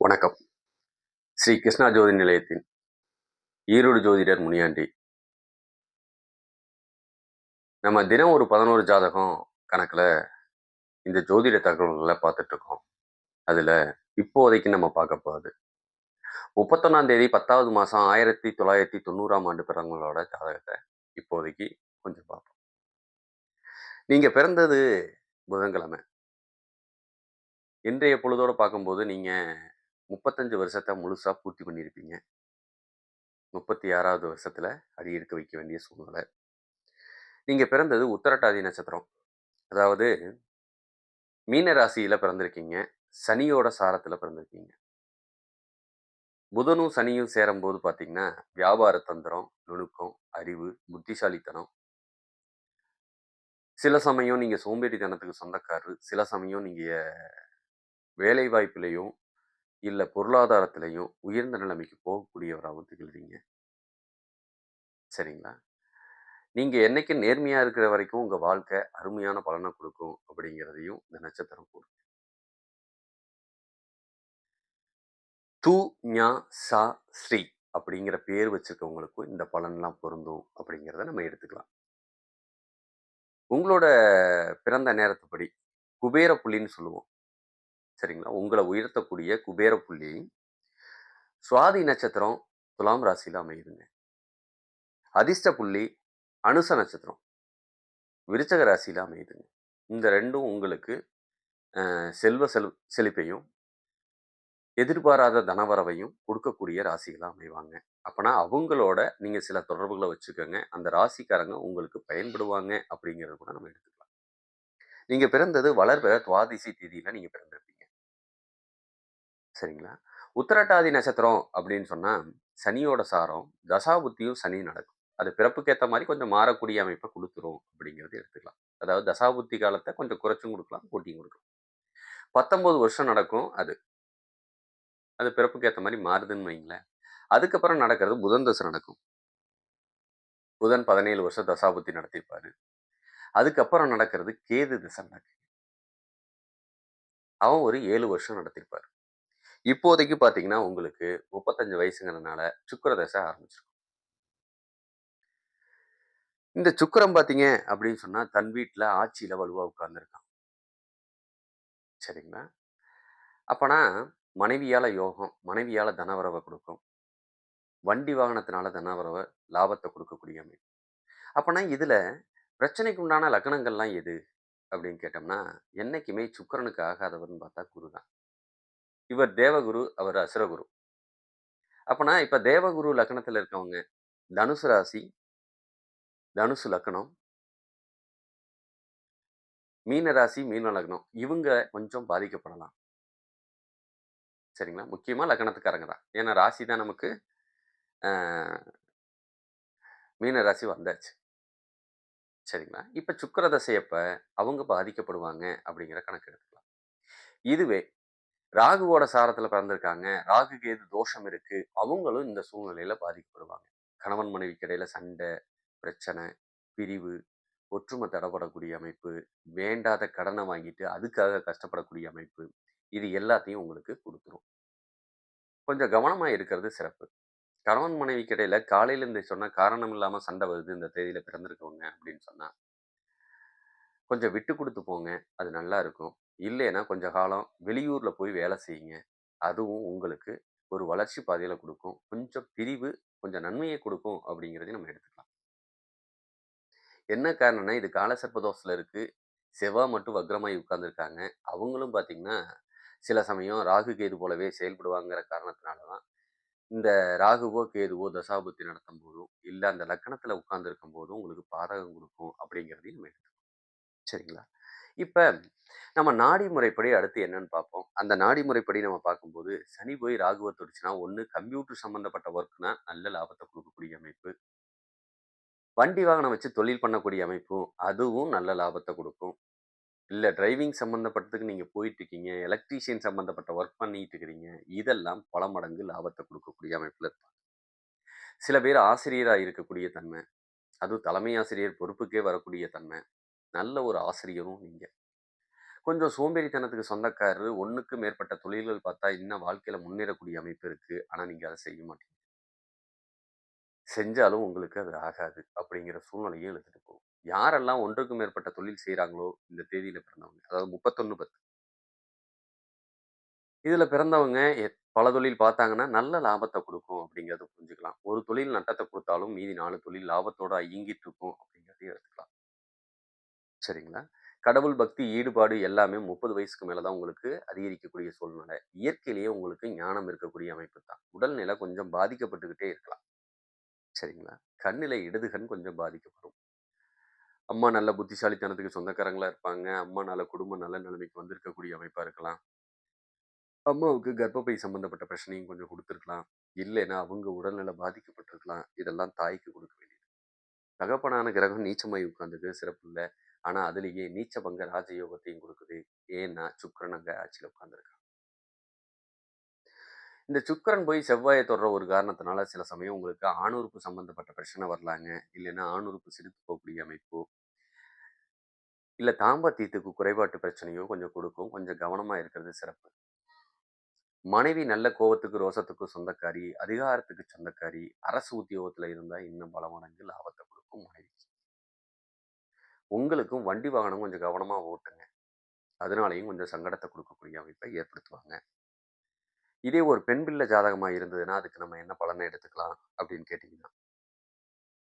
வணக்கம். ஸ்ரீ கிருஷ்ணா ஜோதி நிலையத்தின் ஈரோடு ஜோதிடர் முனியாண்டி. நம்ம தினம் ஒரு பதினோரு ஜாதகம் கணக்கில் இந்த ஜோதிட தகவல்களை பார்த்துட்டு இருக்கோம் அதில் இப்போதைக்கு நம்ம பார்க்க போகுது முப்பத்தொன்னாம் தேதி பத்தாவது மாதம் ஆயிரத்தி தொள்ளாயிரத்தி தொண்ணூறாம் ஆண்டு பிறந்தவங்களோட ஜாதகத்தை இப்போதைக்கு கொஞ்சம் பார்ப்போம். நீங்கள் பிறந்தது புதன்கிழமை. இன்றைய பொழுதோடு பார்க்கும்போது நீங்கள் முப்பத்தஞ்சு வருஷத்தை முழுசாக பூர்த்தி பண்ணியிருப்பீங்க. முப்பத்தி ஆறாவது வருஷத்தில் அடி எடுக்க வைக்க வேண்டிய சூழ்நிலை. நீங்கள் பிறந்தது உத்தரட்டாதி நட்சத்திரம். அதாவது மீன ராசியில் பிறந்திருக்கீங்க. சனியோட சாரத்தில் பிறந்திருக்கீங்க. புதனும் சனியும் சேரும்போது பார்த்தீங்கன்னா வியாபார தந்திரம் நுணுக்கம் அறிவு புத்திசாலித்தனம். சில சமயம் நீங்கள் சோம்பேறித்தனத்துக்கு சொந்தக்காரரு. சில சமயம் நீங்கள் வேலை வாய்ப்புலையும் இல்லை பொருளாதாரத்திலையும் உயர்ந்த நிலைமைக்கு போகக்கூடியவராகவும் திகழ்றீங்க. சரிங்களா? நீங்கள் என்னைக்கு நேர்மையாக இருக்கிற வரைக்கும் உங்கள் வாழ்க்கை அருமையான பலனை கொடுக்கும் அப்படிங்கிறதையும் இந்த நட்சத்திரம் கூறும் து ஞா சா ஸ்ரீ அப்படிங்கிற பேர் வச்சிருக்கவங்களுக்கும் இந்த பலன்லாம் பொருந்தும் அப்படிங்கிறத நம்ம எடுத்துக்கலாம். உங்களோட பிறந்த நேரத்துப்படி குபேர புள்ளின்னு சொல்லுவோம். சரிங்களா? உங்களை உயர்த்தக்கூடிய குபேர புள்ளி சுவாதி நட்சத்திரம் துலாம் ராசியில் அமையுதுங்க. அதிர்ஷ்ட புள்ளி அனுச நட்சத்திரம் விருச்சக ராசியில் அமையுதுங்க. இந்த ரெண்டும் உங்களுக்கு செல்வ செல் செழிப்பையும் எதிர்பாராத தனவரவையும் கொடுக்கக்கூடிய ராசிகளாக அமைவாங்க. அப்போனா அவங்களோட நீங்கள் சில தொடர்புகளை வச்சுக்கோங்க. அந்த ராசிக்காரங்க உங்களுக்கு பயன்படுவாங்க அப்படிங்கிறத கூட நம்ம எடுத்துக்கலாம். நீங்கள் பிறந்தது வளர்பிற துவாதிசி தேதியில் நீங்கள் பிறந்திருப்பீங்க. சரிங்களா? உத்தரட்டாதி நட்சத்திரம் அப்படின்னு சொன்னால் சனியோட சாரம் தசாபுத்தியும் சனி நடக்கும். அது பிறப்புக்கு ஏற்ற மாதிரி கொஞ்சம் மாறக்கூடிய அமைப்பை கொடுத்துரும் அப்படிங்கிறது எடுத்துக்கலாம். அதாவது தசாபுத்தி காலத்தை கொஞ்சம் குறைச்சும் கொடுக்கலாம் கூட்டியும் கொடுக்கலாம். பத்தொம்போது வருஷம் நடக்கும் அது. அது பிறப்புக்கு ஏற்ற மாதிரி மாறுதுன்னு வைங்களேன். அதுக்கப்புறம் நடக்கிறது புதன் தசை நடக்கும். புதன் பதினேழு வருஷம் தசாபுத்தி நடத்தியிருப்பாரு. அதுக்கப்புறம் நடக்கிறது கேது திசை நடக்கு அவன் ஒரு ஏழு வருஷம் நடத்திருப்பார் இப்போதைக்கு பார்த்தீங்கன்னா உங்களுக்கு முப்பத்தஞ்சு வயசுங்கிறதுனால சுக்கர தசை ஆரம்பிச்சிருக்கும். இந்த சுக்கரம் பார்த்தீங்க அப்படின்னு சொன்னால் தன் வீட்டில் ஆட்சியில் வலுவாக உட்கார்ந்துருக்கான். சரிங்களா? அப்போனா மனைவியால் யோகம் மனைவியால் தனவரவை கொடுக்கும். வண்டி வாகனத்தினால தனவரவை லாபத்தை கொடுக்கக்கூடிய அமைப்பு. அப்போனா இதில் பிரச்சனைக்கு உண்டான லக்னங்கள்லாம் எது? அப்படின்னு கேட்டோம்னா என்றைக்குமே சுக்கரனுக்கு ஆகாதவர்னு பார்த்தா குரு தான். இவர் தேவகுரு அவர் அசுரகுரு. அப்போனா இப்போ தேவகுரு லக்கணத்தில் இருக்கவங்க தனுசு ராசி தனுசு லக்னம் மீன ராசி மீன லக்னம் இவங்க கொஞ்சம் பாதிக்கப்படலாம். சரிங்களா? முக்கியமாக லக்னத்துக்காரங்க தான். ஏன்னா ராசி தான் நமக்கு மீன ராசி வந்தாச்சு. சரிங்களா? இப்போ சுக்கர தசையப்ப அவங்க பாதிக்கப்படுவாங்க அப்படிங்கிற கணக்கு எடுத்துக்கலாம். இதுவே ராகுவோட சாரத்துல பிறந்திருக்காங்க. ராகுக்கு எது தோஷம் இருக்கு? அவங்களும் இந்த சூழ்நிலையில பாதிக்கப்படுவாங்க. கணவன் மனைவிக்கு இடையில சண்டை பிரச்சனை பிரிவு ஒற்றுமை தடப்படக்கூடிய அமைப்பு வேண்டாத கடனை வாங்கிட்டு அதுக்காக கஷ்டப்படக்கூடிய அமைப்பு இது எல்லாத்தையும் உங்களுக்கு கொடுத்துரும். கொஞ்சம் கவனமாக இருக்கிறது சிறப்பு. கணவன் மனைவிக்கு இடையில காலையில இருந்து சொன்னால் காரணம் இல்லாமல் சண்டை வருது இந்த தேதியில பிறந்திருக்கவங்க அப்படின்னு சொன்னா கொஞ்சம் விட்டு கொடுத்து போங்க. அது நல்லா இருக்கும். இல்லைன்னா கொஞ்ச காலம் வெளியூரில் போய் வேலை செய்யுங்க. அதுவும் உங்களுக்கு ஒரு வளர்ச்சி பாதையில் கொடுக்கும். கொஞ்சம் பிரிவு கொஞ்சம் நன்மையை கொடுக்கும் அப்படிங்கிறதையும் நம்ம எடுத்துக்கலாம். என்ன காரணம்னா இது காலசர்ப்பதோஷத்துல இருக்குது செவ்வாய் மட்டும் வக்ரமாய் உட்கார்ந்துருக்காங்க. அவங்களும் பார்த்தீங்கன்னா சில சமயம் ராகு கேது போலவே செயல்படுவாங்கிற காரணத்தினால தான் இந்த ராகுவோ கேதுவோ தசாபுத்தி நடத்தும் போதும் இல்லை அந்த லக்கணத்தில் உட்கார்ந்துருக்கும் போதும் உங்களுக்கு பாதகம் கொடுக்கும் அப்படிங்கிறதையும் நம்ம எடுத்துக்கணும் சரிங்களா? இப்போ நம்ம நாடி முறைப்படி அடுத்து என்னன்னு பார்ப்போம். அந்த நாடி முறைப்படி நம்ம பார்க்கும்போது சனி போய் ராகுவை தொடிச்சுன்னா ஒன்று கம்ப்யூட்டர் சம்மந்தப்பட்ட ஒர்க்னா நல்ல லாபத்தை கொடுக்கக்கூடிய அமைப்பு. வண்டி வாகனம் வச்சு தொழில் பண்ணக்கூடிய அமைப்பும் அதுவும் நல்ல லாபத்தை கொடுக்கும். இல்லை டிரைவிங் சம்மந்தப்பட்டதுக்கு நீங்கள் போயிட்டு இருக்கீங்க எலக்ட்ரீஷியன் சம்மந்தப்பட்ட ஒர்க் பண்ணிட்டு இருக்கிறீங்க இதெல்லாம் பல மடங்கு லாபத்தை கொடுக்கக்கூடிய அமைப்பில் இருப்பாங்க சில பேர் ஆசிரியராக இருக்கக்கூடிய தன்மை அதுவும் தலைமை ஆசிரியர் பொறுப்புக்கே வரக்கூடிய தன்மை நல்ல ஒரு ஆசிரியரும் நீங்கள் கொஞ்சம் சோம்பேறித்தனத்துக்கு சொந்தக்காரரு. 1க்கு மேற்பட்ட தொழில்கள் பார்த்தா இன்னும் வாழ்க்கையில முன்னேறக்கூடிய அமைப்பு இருக்கு. ஆனா நீங்க அதை செய்ய மாட்டீங்க. செஞ்சாலும் உங்களுக்கு அது ஆகாது. அப்படிங்கிற சூழ்நிலையும் எழுதிட்டு போகும். யாரெல்லாம் ஒன்றுக்கு மேற்பட்ட தொழில் செய்கிறாங்களோ இந்த தேதியில பிறந்தவங்க. அதாவது 31/10 இதுல பிறந்தவங்க எத் பல தொழில் பார்த்தாங்கன்னா, நல்ல லாபத்தை கொடுக்கும் அப்படிங்கிறத புரிஞ்சுக்கலாம். ஒரு தொழில் நட்டத்தை கொடுத்தாலும் மீதி நாலு தொழில் லாபத்தோட இயங்கிட்டு இருக்கும் அப்படிங்கிறதையும் எடுத்துக்கலாம். சரிங்களா? கடவுள் பக்தி, ஈடுபாடு எல்லாமே 30 வயசுக்கு மேலே தான் உங்களுக்கு அதிகரிக்கக்கூடிய சூழ்நிலை. இயற்கையிலேயே உங்களுக்கு ஞானம் இருக்கக்கூடிய அமைப்பு தான். உடல்நிலை கொஞ்சம் பாதிக்கப்பட்டுக்கிட்டே இருக்கலாம். சரிங்களா? கண்ணில் இடது கண் கொஞ்சம் பாதிக்கப்படும். அம்மா நல்ல புத்திசாலித்தனத்துக்கு சொந்தக்காரங்களா இருப்பாங்க. அம்மா நல்ல குடும்பம் நல்ல நிலைமைக்கு வந்திருக்கக்கூடிய அமைப்பாக இருக்கலாம். அம்மாவுக்கு கர்ப்பப்பை சம்மந்தப்பட்ட பிரச்சனையும் கொஞ்சம் கொடுத்துருக்கலாம் இல்லைன்னா அவங்க உடல்நிலை பாதிக்கப்பட்டிருக்கலாம். இதெல்லாம் தாய்க்கு கொடுக்க வேண்டியது. தகப்பனான கிரகம் நீச்சமாயி சிறப்பு இல்லை ஆனால் அதிலேயே நீச்ச பங்க ராஜயோகத்தையும் கொடுக்குது. ஏன்னா சுக்கிரன் அங்கே ஆட்சியில் உட்காந்துருக்கான் இந்த சுக்கிரன் போய் செவ்வாயை தொடர ஒரு காரணத்தினால சில சமயம் உங்களுக்கு ஆணுறுப்பு சம்மந்தப்பட்ட பிரச்சனை வரலாங்க. இல்லைன்னா ஆணுறுப்பு சிரித்து போகக்கூடிய அமைப்போ. இல்லை தாம்பத்தியத்துக்கு குறைபாட்டு பிரச்சனையோ கொஞ்சம் கொடுக்கும். கொஞ்சம் கவனமாக இருக்கிறது சிறப்பு. மனைவி நல்ல கோபத்துக்கு ரோசத்துக்கு சொந்தக்காரி, அதிகாரத்துக்கு சொந்தக்காரி, அரசு உத்தியோகத்தில் இருந்தால் இன்னும் பல மடங்கு கொடுக்கும் மனைவி. உங்களுக்கும் வண்டி வாகனம் கொஞ்சம் கவனமாக ஓட்டுங்க. அதனாலையும் கொஞ்சம் சங்கடத்தை கொடுக்கக்கூடிய அமைப்பை ஏற்படுத்துவாங்க. இதே ஒரு பெண் பிள்ளை ஜாதகமாக இருந்ததுன்னா, அதுக்கு நம்ம என்ன பலனை எடுத்துக்கலாம் அப்படின்னு கேட்டிங்கன்னா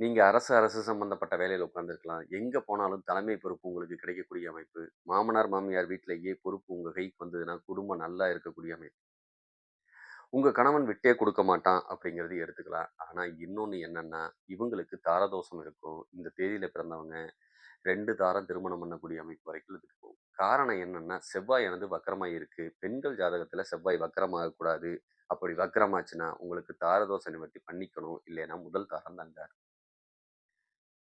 நீங்கள் அரசு அரசு சம்மந்தப்பட்ட வேலையில் உட்காந்துருக்கலாம் எங்கே போனாலும் தலைமை பொறுப்பு உங்களுக்கு கிடைக்கக்கூடிய அமைப்பு. மாமனார், மாமியார் வீட்டிலேயே பொறுப்பு உங்கள் கைக்கு வந்ததுன்னா, குடும்பம் நல்லா இருக்கக்கூடிய அமைப்பு. உங்கள் கணவன் விட்டே கொடுக்க மாட்டான் அப்படிங்கிறது எடுத்துக்கலாம். ஆனால் இன்னொன்று என்னன்னா, இவங்களுக்கு தாரதோஷம் இருக்கும். இந்த தேதியில் பிறந்தவங்க ரெண்டு தாரம் திருமணம் பண்ணக்கூடிய அமைப்பு வரைக்கும் இதுக்கு போகும். காரணம் என்னன்னா, செவ்வாய் வந்து வக்கரமாக இருக்கு. பெண்கள் ஜாதகத்தில் செவ்வாய் வக்ரமாகக்கூடாது. அப்படி வக்கரமாச்சுன்னா உங்களுக்கு தாரதோசை நிவர்த்தி பண்ணிக்கணும். இல்லைன்னா முதல் தாரம் தங்காது.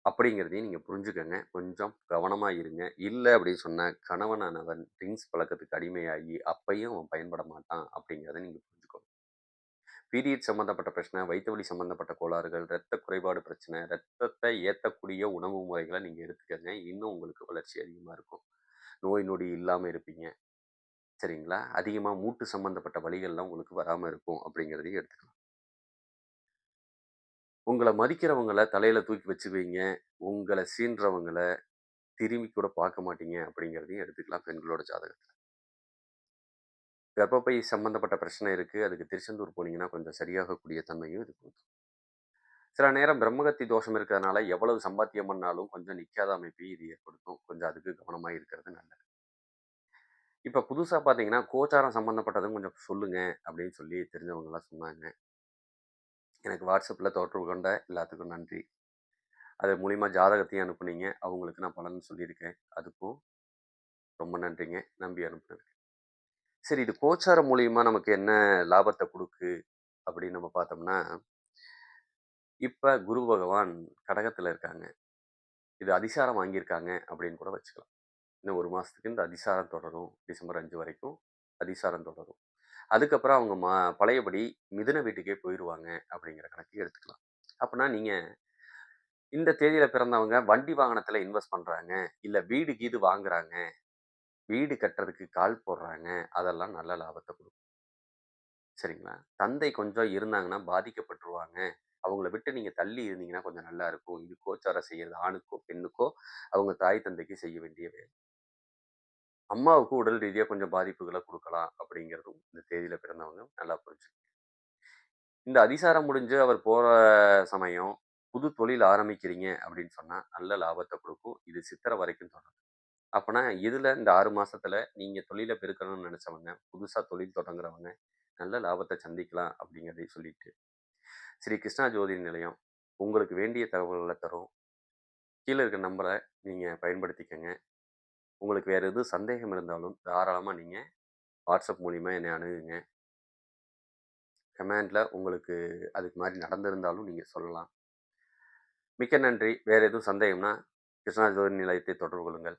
அப்படிங்கிறதையும் நீங்கள் புரிஞ்சுக்கங்க. கொஞ்சம் கவனமாக இருங்க. இல்லை அப்படின்னு சொன்னால் கணவனானவன் ட்ரிங்க்ஸ் பழக்கத்துக்கு அடிமையாகி, அப்பயும் அவன் பயன்பட மாட்டான் அப்படிங்கிறத நீங்கள் பீரியட் சம்மந்தப்பட்ட பிரச்சனை, வயிற்று வலி சம்மந்தப்பட்ட கோளாறுகள், இரத்த குறைபாடு பிரச்சனை, ரத்தத்தை ஏற்றக்கூடிய உணவு முறைகளை நீங்கள் எடுத்துக்கங்க. இன்னும் உங்களுக்கு வளர்ச்சி அதிகமாக இருக்கும். நோய் நொடி இல்லாமல் இருப்பீங்க. சரிங்களா? அதிகமாக மூட்டு சம்மந்தப்பட்ட வழிகள்லாம் உங்களுக்கு வராமல் இருக்கும் அப்படிங்கிறதையும் எடுத்துக்கலாம். உங்களை மதிக்கிறவங்கள தலையில் தூக்கி வச்சுக்குவீங்க. உங்களை சீன்றவங்களை திரும்பி கூட பார்க்க மாட்டீங்க அப்படிங்கிறதையும் எடுத்துக்கலாம் பெண்களோட ஜாதகத்தில் கர்ப்பப்பை சம்மந்தப்பட்ட பிரச்சனை இருக்குது அதுக்கு திருச்செந்தூர் போனீங்கன்னா கொஞ்சம் சரியாகக்கூடிய தன்மையும் இது சில நேரம் பிரம்மகத்தி தோஷம் இருக்கிறதுனால எவ்வளவு சம்பாத்தியம் பண்ணாலும் கொஞ்சம் நிற்காத அமைப்பையும் இது ஏற்படுத்தும். கொஞ்சம் அதுக்கு கவனமாக இருக்கிறது நல்லது. இப்போ புதுசாக பார்த்தீங்கன்னா, கோச்சாரம் சம்மந்தப்பட்டதும் கொஞ்சம் சொல்லுங்கள் அப்படின்னு சொல்லி தெரிஞ்சவங்களாம் சொன்னாங்க. எனக்கு வாட்ஸ்அப்பில் தொடர்பு கொண்ட எல்லாத்துக்கும் நன்றி. அது மூலிமா ஜாதகத்தையும் அனுப்புனீங்க. அவங்களுக்கு நான் பலன் சொல்லியிருக்கேன். அதுக்கும் ரொம்ப நன்றிங்க. நம்பி அனுப்புனதுக்கு. சரி இது கோச்சாரம் மூலியமா நமக்கு என்ன லாபத்தை கொடுக்கு அப்படின்னு நம்ம பார்த்தோம்னா, இப்போ குரு பகவான் கடகத்தில் இருக்காங்க. இது அதிசாரம் வாங்கியிருக்காங்க அப்படின்னு கூட வச்சுக்கலாம். இன்னும் ஒரு மாதத்துக்கு இந்த அதிசாரம் தொடரும். டிசம்பர் அஞ்சு வரைக்கும் அதிசாரம் தொடரும். அதுக்கப்புறம் அவங்க ம பழையபடி மிதுன வீட்டுக்கே போயிடுவாங்க அப்படிங்கிற கணக்கு எடுத்துக்கலாம். அப்படின்னா நீங்கள் இந்த தேதியில் பிறந்தவங்க வண்டி வாகனத்தில் இன்வெஸ்ட் பண்ணுறாங்க இல்லை வீடு கீது வாங்குறாங்க. வீடு கட்டுறதுக்கு கால் போடுறாங்க. அதெல்லாம் நல்ல லாபத்தை கொடுக்கும் சரிங்களா? தந்தை கொஞ்சம் இருந்தாங்கன்னா பாதிக்கப்பட்டுருவாங்க. அவங்கள விட்டு நீங்கள் தள்ளி இருந்தீங்கன்னா கொஞ்சம் நல்லா இருக்கும். இது கோச்சாரம் செய்யறது ஆணுக்கோ, பெண்ணுக்கோ அவங்க தாய் தந்தைக்கு செய்ய வேண்டிய வேலை. அம்மாவுக்கு உடல் ரீதியாக கொஞ்சம் பாதிப்புகளை கொடுக்கலாம் அப்படிங்கிறதும் இந்த தேதியில் பிறந்தவங்க நல்லா புரிஞ்சுக்கங்க. இந்த அதிசாரம் முடிஞ்சு அவர் போகிற சமயம், புது தொழில் ஆரம்பிக்கிறீங்க அப்படின்னு சொன்னால் நல்ல லாபத்தை கொடுக்கும் இது சித்திரை வரைக்கும் தொடரும். அப்போனா இதில் இந்த 6 மாசத்துல நீங்க தொழில பெருக்கணும்னு நெனச்சவங்க, புதுசா தொழில் தொடங்குறவங்க, நல்ல லாபத்த சந்திக்கலாம் அப்படிங்கிறதையும் சொல்லிட்டு, ஸ்ரீ கிருஷ்ணா ஜோதிட நிலையம் உங்களுக்கு வேண்டிய தகவல்கள தரும். கீழ இருக்க நம்பர நீங்க பயன்படுத்திக்கங்க. உங்களுக்கு வேறு எதுவும் சந்தேகம் இருந்தாலும் தாராளமா நீங்க WhatsApp மூலியமா என்னை அணுகுங்க. கமெண்ட்ல உங்களுக்கு அதுக்கு மாரி நடந்திருந்தாலும் நீங்க சொல்லலாம். மிக்க நன்றி. வேறு எதுவும் சந்தேகம்னா, கிருஷ்ணா ஜோதிட நிலையத்தை தொடர்பு கொள்ளுங்கள்.